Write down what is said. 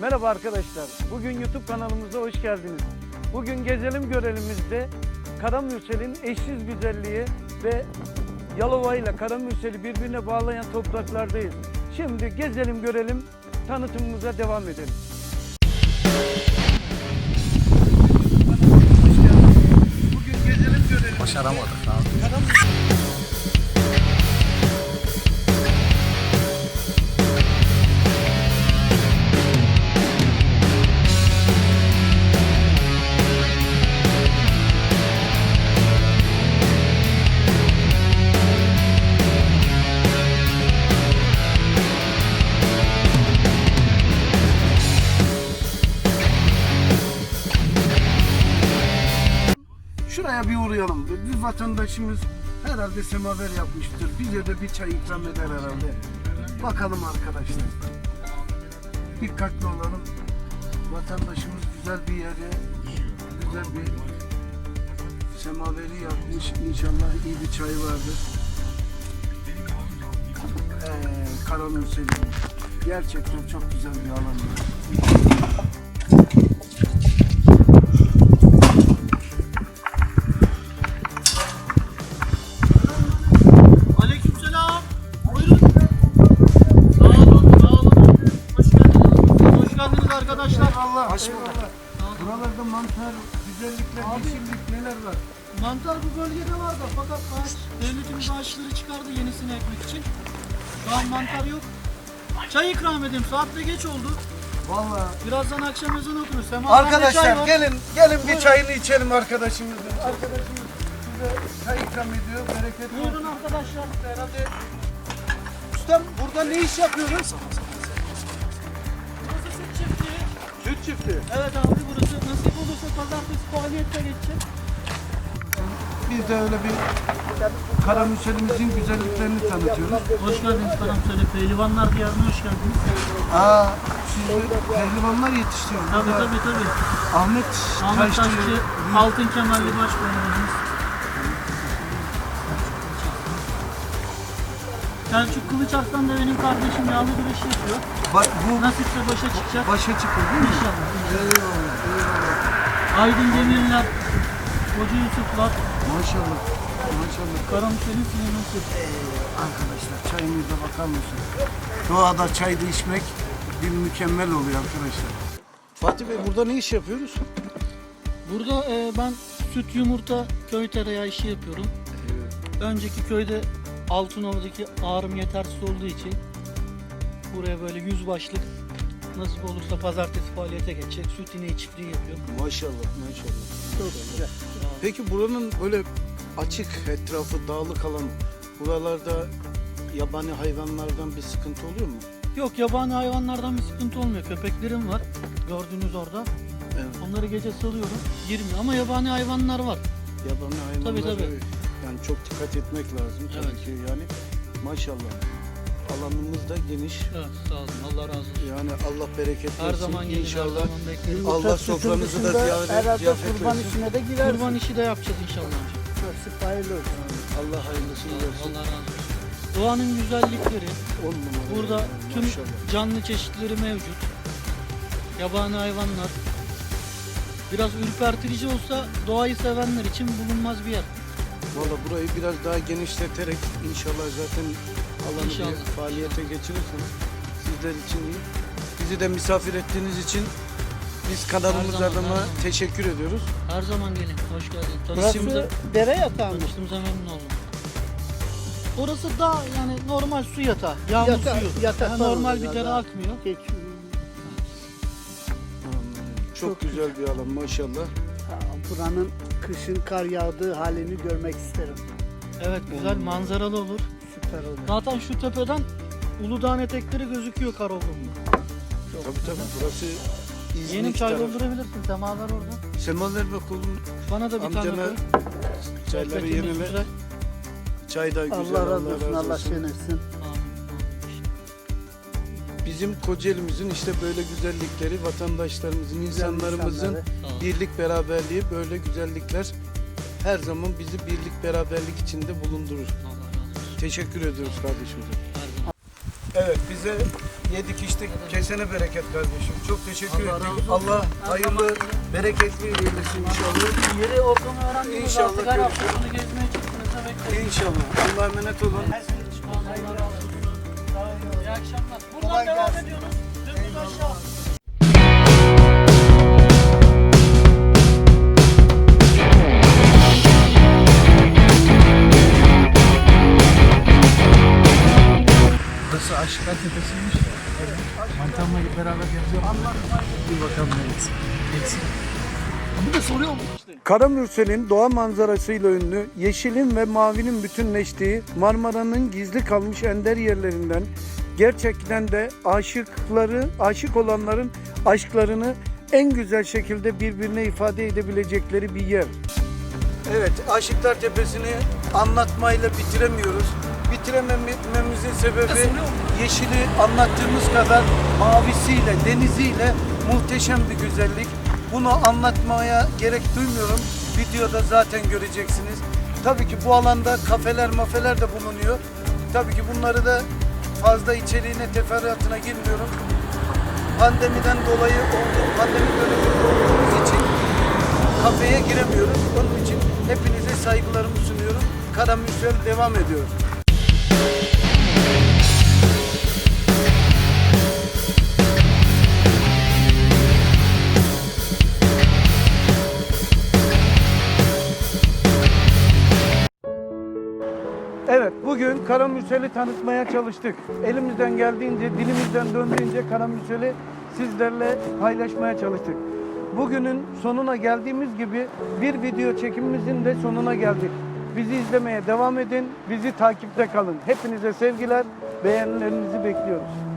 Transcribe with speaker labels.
Speaker 1: Merhaba arkadaşlar. Bugün YouTube kanalımıza hoş geldiniz. Bugün gezelim görelimizde Karamürsel'in eşsiz güzelliği ve Yalova ile Karamürsel'i birbirine bağlayan topraklardayız. Şimdi gezelim görelim, tanıtımımıza devam edelim. Bugün gezelim görelim.
Speaker 2: Başaramadık abi.
Speaker 1: Şuraya bir uğrayalım. Bir vatandaşımız herhalde semaver yapmıştır. Bize de bir çay ikram eder herhalde. Bakalım arkadaşlar. Dikkatli olalım. Vatandaşımız güzel bir yere, güzel bir semaveri yapmış. İnşallah iyi bir çay vardır. Ee, Karamürsel'in. Gerçekten çok güzel bir alan.
Speaker 3: Aleykümselam. Arkadaşlar.
Speaker 1: Allah. Hoş bulduk. Buralarda mantar, güzellikler, yeşillik neler var?
Speaker 3: Mantar bu bölgede var da fakat ağaç, devletimiz ağaçları çıkardı yenisini ekmek için. Şu an mantar yok. Çay ikram edeyim. Saat de geç oldu.
Speaker 1: Vallahi
Speaker 3: Birazdan akşam ezanı. Semaver'de çay
Speaker 1: Arkadaşlar gelin gelin bir
Speaker 3: Buyurun.
Speaker 1: çayını içelim arkadaşımızın. Arkadaşımız size çay ikram ediyor. Bereket
Speaker 3: Buyurun
Speaker 1: olsun.
Speaker 3: arkadaşlar.
Speaker 1: Herhalde Ustam burada ne iş yapıyoruz?
Speaker 3: Çiftliği. Evet abi burası nasip olursa pazartesi faaliyette geçecek.
Speaker 1: Biz de öyle bir Karamürselimizin güzelliklerini tanıtıyoruz.
Speaker 3: Hoş geldiniz Karamsöyle Pehlivanlar Diyarı'na hoş geldiniz.
Speaker 1: Aa, siz de pehlivanlar yetiştiriyorsunuz.
Speaker 3: Tabii tabii tabii.
Speaker 1: Ahmet,
Speaker 3: Ahmet
Speaker 1: Taşçı,
Speaker 3: Altın Kemalli Başbakanımız. Selçuk Kılıç Arslan da benim kardeşim yağlı güreşi yapıyor.
Speaker 1: Bak bu
Speaker 3: Nasipse başa çıkacak.
Speaker 1: başa çıkıyor değil mi?
Speaker 3: İnşallah.
Speaker 1: Eyvallah, eyvallah.
Speaker 3: Aydın Demirler, Hoca Yusuflar,
Speaker 1: Maşallah, maşallah.
Speaker 3: Karamüsel'in sineması.
Speaker 1: Arkadaşlar çayımıza bakar mısın? Doğada çayda içmek bir mükemmel oluyor arkadaşlar. Fatih Bey burada ne iş yapıyoruz?
Speaker 3: Burada e, ben süt yumurta köy tereyağı işi yapıyorum. Önceki köyde Altınova'daki ağrım yetersiz olduğu için buraya böyle yüz başlık nasip olursa pazartesi faaliyete geçecek. Süt ineği çiftliği yapıyorum.
Speaker 1: Maşallah maşallah. Çok güzel. Peki buranın böyle açık etrafı dağlık alan buralarda yabani hayvanlardan bir sıkıntı oluyor mu?
Speaker 3: Yok yabani hayvanlardan bir sıkıntı olmuyor. Köpeklerim var. Gördüğünüz orada.
Speaker 1: Evet.
Speaker 3: Onları gece salıyorum. Girmiyor ama yabani hayvanlar var.
Speaker 1: Yabani hayvanlara
Speaker 3: Tabii, tabii.
Speaker 1: Yani çok dikkat etmek lazım tabii
Speaker 3: Evet.
Speaker 1: ki yani maşallah. Alanımız da geniş.
Speaker 3: Evet sağ olun. Allah razı olsun.
Speaker 1: Yani Allah bereket
Speaker 3: Her
Speaker 1: versin.
Speaker 3: zaman gelin, her
Speaker 1: İnşallah
Speaker 3: zaman bekleriz.
Speaker 1: Allah sofranızı da ziyaret, ziyafet versin.
Speaker 4: işine de girersin.
Speaker 3: Kurban işi de yapacağız inşallah.
Speaker 4: Nasip hayırlı olsun.
Speaker 1: Allah hayırlısını versin.
Speaker 3: Allah razı olsun. Doğanın güzellikleri,
Speaker 1: On numara.
Speaker 3: burada
Speaker 1: yani,
Speaker 3: tüm
Speaker 1: maşallah.
Speaker 3: canlı çeşitleri mevcut. Yabani hayvanlar. Biraz ürpertici olsa doğayı sevenler için bulunmaz bir yer.
Speaker 1: Valla burayı biraz daha genişleterek inşallah zaten alanı
Speaker 3: İnşallah.
Speaker 1: bir faaliyete geçirirsiniz. Sizler için iyi. Bizi de misafir ettiğiniz için biz kanalımız
Speaker 3: Her zaman,
Speaker 1: adına
Speaker 3: her zaman.
Speaker 1: teşekkür ediyoruz.
Speaker 3: Her zaman gelin. Hoş geldin.
Speaker 4: Burası
Speaker 3: Tanıştığımıza,
Speaker 4: dere yatağı mı?
Speaker 3: tanıştığımıza memnun oldum. Orası da yani normal su yatağı. Yağmur
Speaker 4: Yata-
Speaker 3: suyu.
Speaker 4: yataklar
Speaker 3: Yani normal bir dere akmıyor.
Speaker 4: Geç.
Speaker 1: Çok,
Speaker 4: Çok
Speaker 1: güzel bir alan maşallah.
Speaker 4: Ha, Buranın kışın kar yağdığı halini görmek isterim.
Speaker 3: Evet güzel manzaralı olur.
Speaker 4: Süper olur.
Speaker 3: Zaten şu tepeden Uludağ'ın etekleri gözüküyor kar olduğunda.
Speaker 1: Tabii tabii burası İzmit
Speaker 3: Yeni çay
Speaker 1: tarafı.
Speaker 3: doldurabilirsin. Semaver orada.
Speaker 1: Semaver ve kolun
Speaker 3: Bana da bir tane
Speaker 1: amcana
Speaker 3: koy.
Speaker 1: çayları
Speaker 3: Sohbetimiz
Speaker 1: yenile.
Speaker 3: güzel.
Speaker 1: Çay da güzel.
Speaker 4: Allah razı olsun. Allah şen etsin.
Speaker 3: Amin.
Speaker 1: Bizim Kocaeli'mizin işte böyle güzellikleri, vatandaşlarımızın, insanlarımızın
Speaker 4: insanları.
Speaker 1: Birlik beraberliği, böyle güzellikler her zaman bizi birlik beraberlik içinde bulundurur. Teşekkür ediyoruz kardeşimize. Evet bize yedik içtik. Kesene bereket kardeşim. Çok teşekkür
Speaker 3: Allah
Speaker 1: ettik. Allah hayırlı, bereketli eylesin inşallah.
Speaker 3: Yeri ortamı öğrendiniz
Speaker 1: İnşallah
Speaker 3: artık her hafta sonu gezmeye çıktığınızda bekleriz.
Speaker 1: İnşallah. Allah'a emanet olun.
Speaker 3: Akşamlar. Buradan devam ediyoruz. Dümdüz aşağı.
Speaker 2: Burası Aşıklar Tepesi'ymiş de. Mantamla beraber geziyor. Bir bakalım ne eksik. Eksik. Bir de soruyor mu?
Speaker 1: Karamürsel'in doğa manzarasıyla ünlü, yeşilin ve mavinin bütünleştiği Marmara'nın gizli kalmış ender yerlerinden gerçekten de aşıkları, aşık olanların aşklarını en güzel şekilde birbirine ifade edebilecekleri bir yer. Evet, Aşıklar Tepesi'ni anlatmayla bitiremiyoruz. Bitiremememizin sebebi yeşili anlattığımız kadar mavisiyle, deniziyle muhteşem bir güzellik. Bunu anlatmaya gerek duymuyorum. Videoda zaten göreceksiniz. Tabii ki bu alanda kafeler mafeler de bulunuyor. Tabii ki bunları da fazla içeriğine, teferruatına girmiyorum. Pandemiden dolayı oldu, pandemi döneminde olduğumuz için kafeye giremiyoruz. Onun için hepinize saygılarımı sunuyorum. Karamürsel devam ediyor. Evet, bugün Karamürsel'i tanıtmaya çalıştık. Elimizden geldiğince, dilimizden döndüğünce Karamürsel'i sizlerle paylaşmaya çalıştık. Bugünün sonuna geldiğimiz gibi bir video çekimimizin de sonuna geldik. Bizi izlemeye devam edin, bizi takipte kalın. Hepinize sevgiler, beğenilerinizi bekliyoruz.